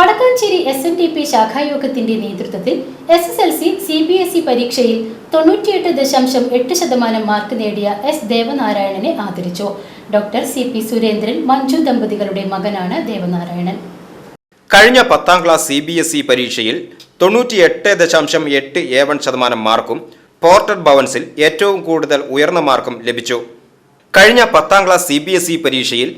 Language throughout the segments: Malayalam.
Vadakkanchery S N T P ശാഖായോഗത്തിന്റെ നേതൃത്വത്തിൽ S S L C C B S E പരീക്ഷയിൽ തൊണ്ണൂറ്റിയെട്ട് ദശാംശം എട്ട് ശതമാനം മാർക്ക് നേടിയ എസ് ദേവനാരായണനെ ആദരിച്ചു. Doctor C P Surendran Manju ദമ്പതികളുടെ മകനാണ് ദേവനാരായണൻ. കഴിഞ്ഞ പത്താം class C B S E പരീക്ഷയിൽ തൊണ്ണൂറ്റിയെട്ട് ദശാംശം എട്ട് എ വൺ ശതമാനം മാർക്കും പോർട്ടഡ് ഭവൻസിൽ ഏറ്റവും കൂടുതൽ ഉയർന്ന മാർക്കും ലഭിച്ചു. കഴിഞ്ഞ പത്താം class C B S E പരീക്ഷയിൽ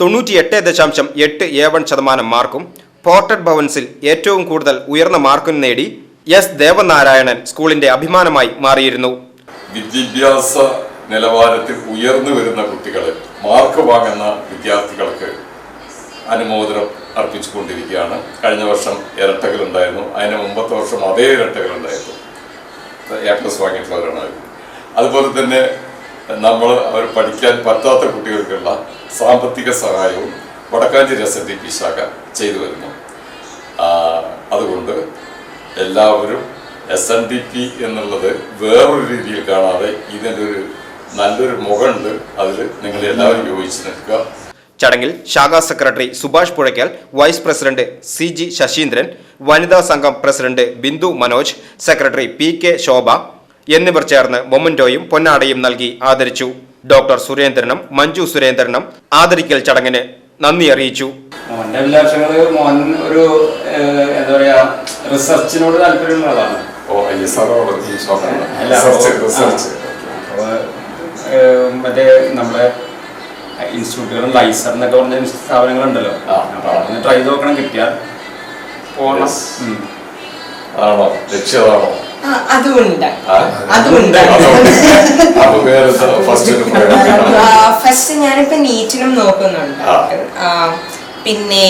തൊണ്ണൂറ്റിയെട്ട് ദശാംശം എട്ട് എ വൺ ശതമാനം മാർക്കും പോർട്ടഡ് ഭവൻസിൽ ഏറ്റവും കൂടുതൽ ഉയർന്ന മാർക്കും നേടി എസ് ദേവനാരായണൻ സ്കൂളിന്റെ അഭിമാനമായി മാറിയിരുന്നു. വിദ്യാഭ്യാസ നിലവാരത്തിൽ ഉയർന്നു വരുന്ന കുട്ടികളെ മാർക്ക് വാങ്ങുന്ന വിദ്യാർത്ഥികൾക്ക് അനുമോദനം അർപ്പിച്ചുകൊണ്ടിരിക്കുകയാണ്. കഴിഞ്ഞ വർഷം ഇരട്ടകളുണ്ടായിരുന്നു. അതിന് മുമ്പത്തെ വർഷം അതേ ഇരട്ടകളുണ്ടായിരുന്നു. എ പ്ലസ് വാങ്ങിയിട്ടുള്ളവരാണ് അതുപോലെ തന്നെ നമ്മൾ അവർ പഠിക്കാൻ പറ്റാത്ത കുട്ടികൾക്കുള്ള സാമ്പത്തിക സഹായവും Vadakkanchery S N D P ശാഖ ചെയ്തു വരുന്നു. അതുകൊണ്ട് എല്ലാവരും എസ് എൻ ഡി പി എന്നുള്ളത് വേറൊരു രീതിയിൽ കാണാതെ ഇതിന്റെ ഒരു നല്ലൊരു മുഖമുണ്ട്. അതിൽ നിങ്ങൾ എല്ലാവരും യോജിച്ച് നിൽക്കുക. ചടങ്ങിൽ ശാഖാ secretary Subhash Puzhakkal vice president C G Sasheendran വനിതാ സംഘം president Bindu Manoj secretary P K Shobha എന്നിവർ ചേർന്ന് മൊമന്റോയും പൊന്നാടയും നൽകി ആദരിച്ചു. ഡോക്ടർ സുരേന്ദ്രനും മഞ്ജു സുരേന്ദ്രനും ആദരിക്കൽ ചടങ്ങിന് നന്ദി അറിയിച്ചു. മോന്റെ അഭിലാഷങ്ങൾ മോൻ ഒരു എന്താ പറയാ റിസർച്ചിനോട് താല്പര്യമുള്ള ആളാണ് ഓ ഐ എസ് ആർ അല്ല, റിസർച്ച് അപ്പോ- റിസർച്ച് അപ്പോ, ഏഹ്, മറ്റേ നമ്മുടെ ഇൻസ്റ്റിറ്റ്യൂട്ടുകളും ലൈസർ എന്നൊക്കെ പറഞ്ഞ സ്ഥാപനങ്ങളുണ്ടല്ലോ. അപ്പൊ അവിടെ ട്രൈ ചെയ്ത് നോക്കണം കിട്ടിയാൽ പോകണം. ആണോ? ലക്ഷ്യതാണോ അതുണ്ട് അതുണ്ട് ഫസ്റ്റ് ഞാനിപ്പോ നീറ്റിനും നോക്കുന്നുണ്ട്. പിന്നെ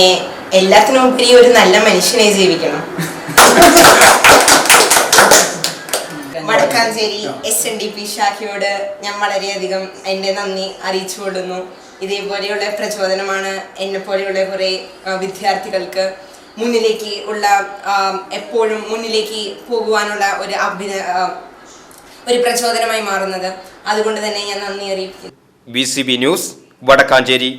എല്ലാത്തിനും ഉപരി ഒരു നല്ല മനുഷ്യനെ ജീവിക്കണം. Vadakkanchery S N D P ശാഖയോട് ഞാൻ വളരെയധികം എന്റെ നന്ദി അറിയിച്ചു കൊള്ളുന്നു. ഇതേപോലെയുള്ള പ്രചോദനമാണ് എന്നെ പോലെയുള്ള കുറേ വിദ്യാർത്ഥികൾക്ക് മുന്നിലേക്ക് ഉള്ള എപ്പോഴും മുന്നിലേക്ക് പോകുവാനുള്ള ഒരു അഭിന ഒരു പ്രചോദനമായി മാറുന്നത്. അതുകൊണ്ട് തന്നെ ഞാൻ നന്ദി അറിയിക്കുന്നു. B C B news Vadakkanchery